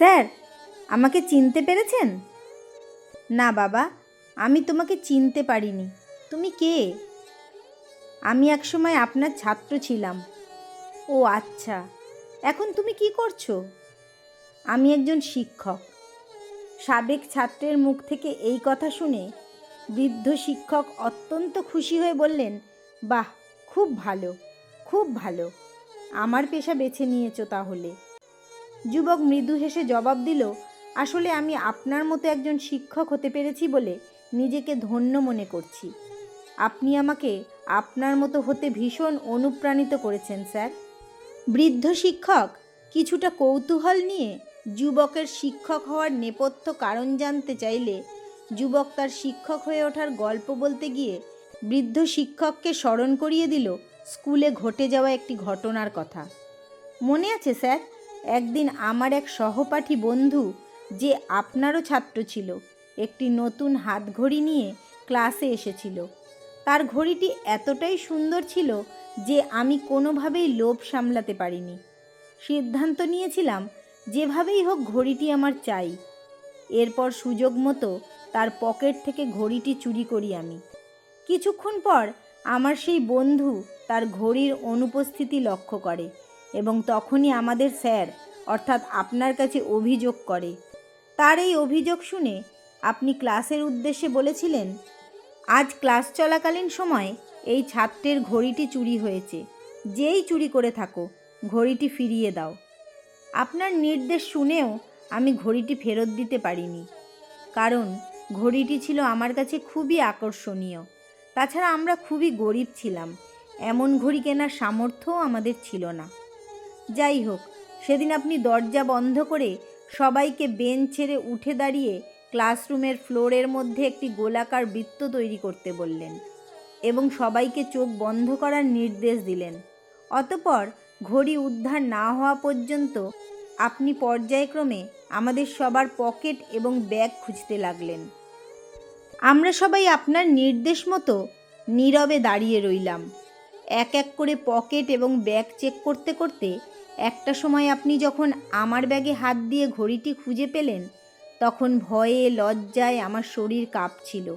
Sir, আমাকে চিনতে পেরেছেন? না, বাবা, আমি তোমাকে চিনতে পারিনি। তুমি কে? আমি একসময় আপনার ছাত্র ছিলাম। ও আচ্ছা। এখন তুমি কি করছ? আমি একজন শিক্ষক। সাবেক ছাত্রের মুখ থেকে এই কথা শুনে বৃদ্ধ শিক্ষক অত্যন্ত খুশি হয়ে বললেন, বাহ, খুব ভালো খুব ভালো। আমার পেশা বেছে নিয়েছো তাহলে। যুবক মৃদু হেসে জবাব দিল, আসলে আমি আপনার মতো একজন শিক্ষক হতে পেরেছি বলে নিজেকে ধন্য মনে করছি। আপনি আমাকে আপনার মতো হতে ভীষণ অনুপ্রাণিত করেছেন, স্যার। বৃদ্ধ শিক্ষক, কিছুটা কৌতূহল নিয়ে যুবকের শিক্ষক হওয়ার নেপথ্য কারণ জানতে চাইলে যুবক তার শিক্ষক হয়ে ওঠার গল্প বলতে গিয়ে বৃদ্ধ শিক্ষককে স্মরণ করিয়ে দিল, স্কুলে ঘটে যাওয়া একটি ঘটনার কথা। মনে আছে, স্যার? একদিন আমার এক সহপাঠী বন্ধু, যে আপনারও ছাত্র ছিল, একটি নতুন হাতঘড়ি নিয়ে ক্লাসে এসেছিল। তার ঘড়িটি এতটাই সুন্দর ছিল যে আমি কোনোভাবেই লোভ সামলাতে পারিনি। সিদ্ধান্ত নিয়েছিলাম, যেভাবেই হোক ঘড়িটি আমার চাই। এরপর সুযোগ মতো তার পকেট থেকে ঘড়িটি চুরি করি আমি। কিছুক্ষণ পর আমার সেই বন্ধু তার ঘড়ির অনুপস্থিতি লক্ষ্য করে। এবং তখনই আমাদের স্যার, অর্থাৎ আপনার কাছে অভিযোগ করে। তার এই অভিযোগ শুনে আপনি ক্লাসের উদ্দেশ্যে বলেছিলেন, আজ ক্লাস চলাকালীন সময় এই ছাত্রের ঘড়িটি চুরি হয়েছে। যেই চুরি করে থাকো, ঘড়িটি ফিরিয়ে দাও। আপনার নির্দেশ শুনেও আমি ঘড়িটি ফেরত দিতে পারিনি। কারণ ঘড়িটি ছিল আমার কাছে খুবই আকর্ষণীয়। তাছাড়া আমরা খুবই গরিব ছিলাম। এমন ঘড়ি কেনার সামর্থ্যও আমাদের ছিল না। যাই হোক, সেদিন আপনি দরজা বন্ধ করে সবাইকে বেঞ্চ ছেড়ে উঠে দাঁড়িয়ে ক্লাসরুমের ফ্লোরের মধ্যে একটি গোলাকার বৃত্ত তৈরি করতে বললেন এবং সবাইকে চোখ বন্ধ করার নির্দেশ দিলেন। অতপর ঘড়ি উদ্ধার না হওয়া পর্যন্ত আপনি পর্যায়ক্রমে আমাদের সবার পকেট এবং ব্যাগ খুঁজতে লাগলেন। আমরা সবাই আপনার নির্দেশ মতো নীরবে দাঁড়িয়ে রইলাম। এক এক করে পকেট এবং ব্যাগ চেক করতে করতে একটা সময় আপনি যখন আমার ব্যাগে হাত দিয়ে ঘড়িটি খুঁজে পেলেন, তখন ভয়ে, লজ্জায় আমার শরীর কাঁপছিল।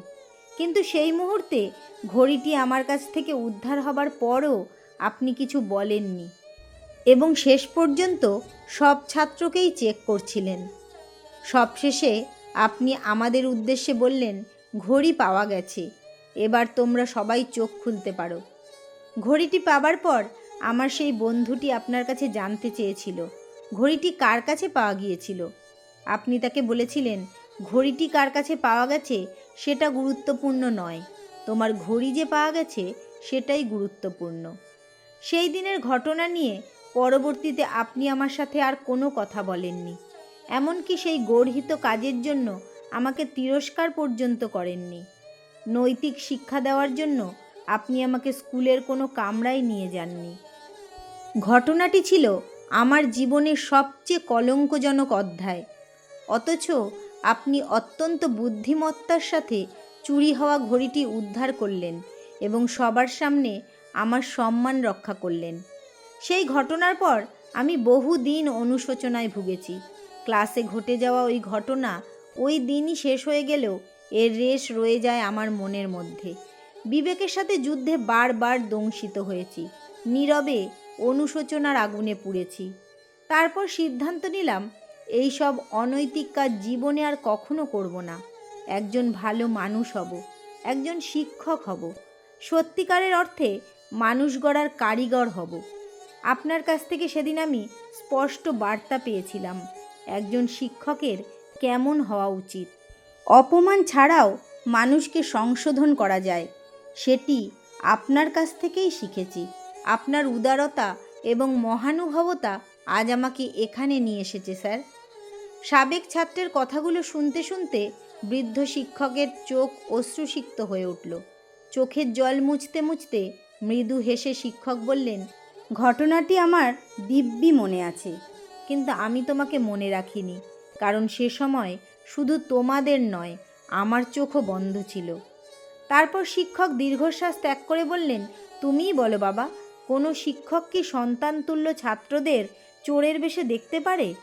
কিন্তু সেই মুহূর্তে ঘড়িটি আমার কাছ থেকে উদ্ধার হবার পরও আপনি কিছু বলেননি এবং শেষ পর্যন্ত সব ছাত্রকেই চেক করছিলেন। সবশেষে আপনি আমাদের উদ্দেশ্যে বললেন, ঘড়ি পাওয়া গেছে, এবার তোমরা সবাই চোখ খুলতে পারো। ঘড়িটি পাবার পর আমার সেই বন্ধুটি আপনার কাছে জানতে চেয়েছিল। ঘড়িটি কার কাছে পাওয়া গিয়েছিল? আপনি তাকে বলেছিলেন, ঘড়িটি কার কাছে পাওয়া গেছে সেটা গুরুত্বপূর্ণ নয়। তোমার ঘড়ি যে পাওয়া গেছে সেটাই গুরুত্বপূর্ণ। সেই দিনের ঘটনা নিয়ে পরবর্তীতে আপনি আমার সাথে আর কোনো কথা বলেননি। এমনকি সেই গর্হিত কাজের জন্য আমাকে তিরস্কার পর্যন্ত করেননি। নৈতিক শিক্ষা দেওয়ার জন্য আপনি আমাকে স্কুলের কোনো কামরায় নিয়ে যাননি। ঘটনাটি ছিল আমার জীবনের সবচেয়ে কলঙ্কজনক অধ্যায়। অথচ আপনি অত্যন্ত বুদ্ধিমত্তার সাথে চুরি হওয়া ঘড়িটি উদ্ধার করলেন এবং সবার সামনে আমার সম্মান রক্ষা করলেন। সেই ঘটনার পর আমি বহু দিন অনুশোচনায় ভুগেছি। ক্লাসে ঘটে যাওয়া ওই ঘটনা ওই দিনই শেষ হয়ে গেলেও এর রেশ রয়ে যায় আমার মনের মধ্যে। বিবেকের সাথে যুদ্ধে বারবার দংশিত হয়েছি। নীরবে অনুশোচনার আগুনে পুড়েছি। তারপর সিদ্ধান্ত নিলাম, এই সব অনৈতিক কাজ জীবনে আর কখনো করব না। একজন ভালো মানুষ হব, একজন শিক্ষক হব। সত্যিকারের অর্থে মানুষ গড়ার কারিগর হব। আপনার কাছ থেকে সেদিন আমি স্পষ্ট বার্তা পেয়েছিলাম, একজন শিক্ষকের কেমন হওয়া উচিত। অপমান ছাড়াও মানুষকে সংশোধন করা যায়, সেটি আপনার কাছ থেকেই শিখেছি। আপনার উদারতা এবং মহানুভবতা আজ আমাকে এখানে নিয়ে এসেছে, স্যার। সাবেক ছাত্রের কথাগুলো শুনতে শুনতে বৃদ্ধ শিক্ষকের চোখ অশ্রুসিক্ত হয়ে উঠল। চোখের জল মুছতে মুছতে মৃদু হেসে শিক্ষক বললেন, ঘটনাটি আমার দিব্যি মনে আছে, কিন্তু আমি তোমাকে মনে রাখিনি, কারণ সে সময় শুধু তোমাদের নয়, আমার চোখও বন্ধ ছিল। তারপর শিক্ষক দীর্ঘশ্বাস ত্যাগ করে বললেন, তুমিই বলো বাবা কোনো শিক্ষক কি সন্তানতুল্য ছাত্রদের চোরের বেশে দেখতে পারে?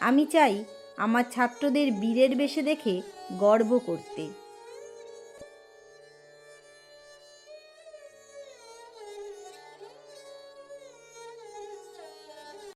আমি চাই আমার ছাত্রদের বীরের বেশে দেখে গর্ব করতে।